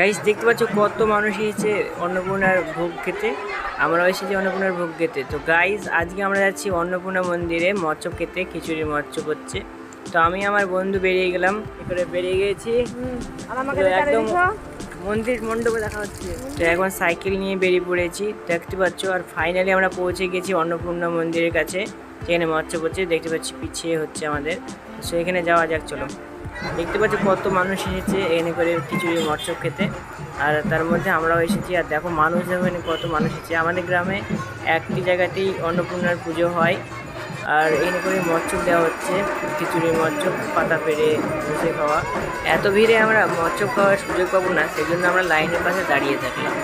Guys দেখতে পাচ্ছ কত মানুষ এসেছে অন্নপূর্ণার ভোগ খেতে? আমরা এসেছি অন্নপূর্ণার ভোগ খেতে। তো গাইস আজকে আমরা যাচ্ছি অন্নপূর্ণা মন্দিরে মৎস্য খেতে খিচুড়ি মৎস্য করছে তো আমি আমার বন্ধু বেরিয়ে গেলাম। এখানে বেরিয়ে গেছি একদম মন্দির মণ্ডপে দেখা হচ্ছে। তো এখন সাইকেল নিয়ে বেরিয়ে পড়েছি। দেখতে পাচ্ছ আর ফাইনালি আমরা পৌঁছে গেছি অন্নপূর্ণা মন্দিরের কাছে। যেখানে মৎস্য করছে দেখতে পাচ্ছি পিছিয়ে হচ্ছে আমাদের। তো এখানে যাওয়া যাক চলো। দেখতে পাচ্ছ কত মানুষ এসেছে এখানে করে খিচুড়ি মৎস্য খেতে। আর তার মধ্যে আমরাও এসেছি। আর দেখো, মানুষ এখানে কত মানুষ এসেছে। আমাদের গ্রামে একটি জায়গাতেই অন্নপূর্ণার পুজো হয়। আর এখানে করে মৎস্য দেওয়া হচ্ছে। খিচুড়ি মৎস্য পাতা পেরে বসে খাওয়া। এত ভিড়ে আমরা মৎস্য খাওয়ার সুযোগ পাবো না সেই জন্য আমরা লাইনের পাশে দাঁড়িয়ে থাকলাম।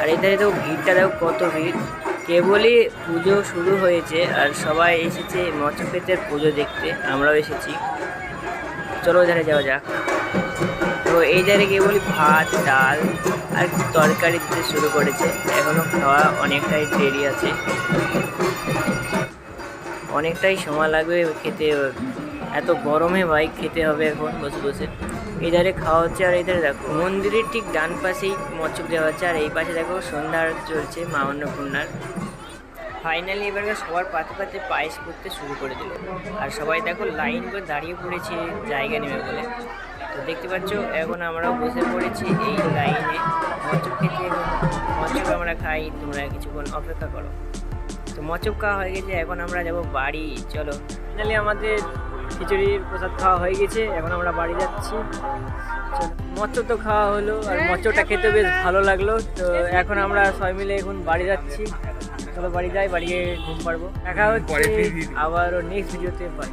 আর এধারে দেখো, ভিড়টা দেখো কত ভিড়। কেবলই পুজো শুরু হয়েছে, আর সবাই এসেছে মৎস্য ক্ষেত্রের পুজো দেখতে। আমরাও এসেছি। চলো এধারে যাওয়া যাক। তো এই ধারে গিয়ে কেবলই ভাত, ডাল আর তরকারি দিতে শুরু করেছে। এখনও খাওয়া অনেকটাই দেরি আছে। অনেকটাই সময় লাগবে খেতে এত গরমে ভাই খেতে হবে এখন বসে বসে। এই ধারে খাওয়া হচ্ছে আর এই ধারে দেখো, মন্দিরের ঠিক ডান পাশেই মচ্ছক দেওয়া হচ্ছে। আর এই পাশে দেখো সন্ধ্যা চলছে মা অন্নপূর্ণার। ফাইনালি এবার সবার পাতে পাতে পায়েস করতে শুরু করে দিল। আর সবাই দেখো লাইন করে দাঁড়িয়ে পড়েছে, জায়গা নেবে বলে। তো দেখতে পাচ্ছ, এখন আমরাও বসে পড়েছি এই লাইনে। মচক খেতে মচক আমরা খাই, তোমরা কিছুক্ষণ অপেক্ষা করো। তো মচক খাওয়া হয়ে গেছে, এখন আমরা যাব বাড়ি। চলো। ফাইনালি আমাদের খিচুড়ির প্রসাদ খাওয়া হয়ে গেছে, এখন আমরা বাড়ি যাচ্ছি। মৎস্য তো খাওয়া হলো, আর মৎস্যটা খেতে বেশ ভালো লাগল। তো এখন আমরা সবাই মিলে এখন বাড়ি যাচ্ছি। চলো বাড়ি যাই বাড়ি গিয়ে ঘুম পারব দেখা হচ্ছে আবারও নেক্সট ভিডিওতে বাই